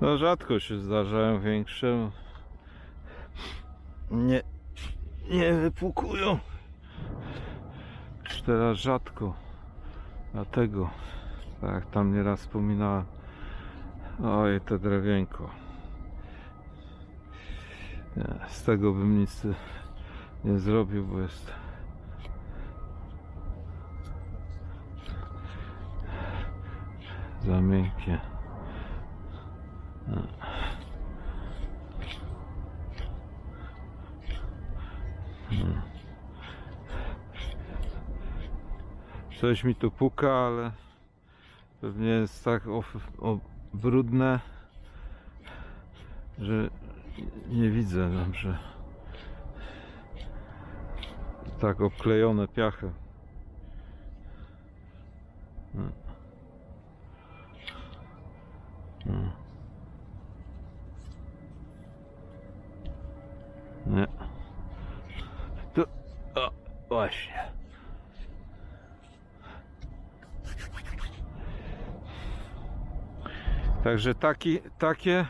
No rzadko się zdarzają większe. Nie, nie wypukują. Już teraz rzadko. Dlatego, tak jak tam nieraz wspominałem, oj, te drewienko. Nie, z tego bym nic nie zrobił, bo jest za miękkie. Coś mi tu puka, ale pewnie jest tak o, brudne, że nie widzę dobrze. Tak obklejone piachem. Mm. Właśnie. Także taki, takie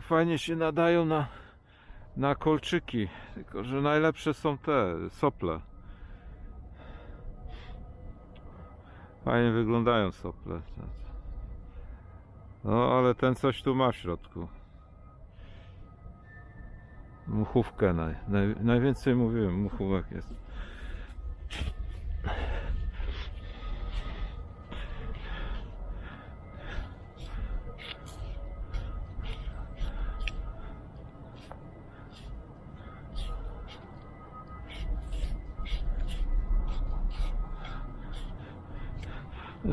fajnie się nadają na, na kolczyki. Tylko, że najlepsze są te sople. Fajnie wyglądają sople. No ale ten coś tu ma w środku. Muchówkę naj, naj, najwięcej mówiłem, muchówek jest.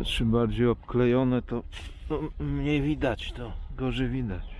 Czy bardziej obklejone to, to mniej widać, to gorzej widać.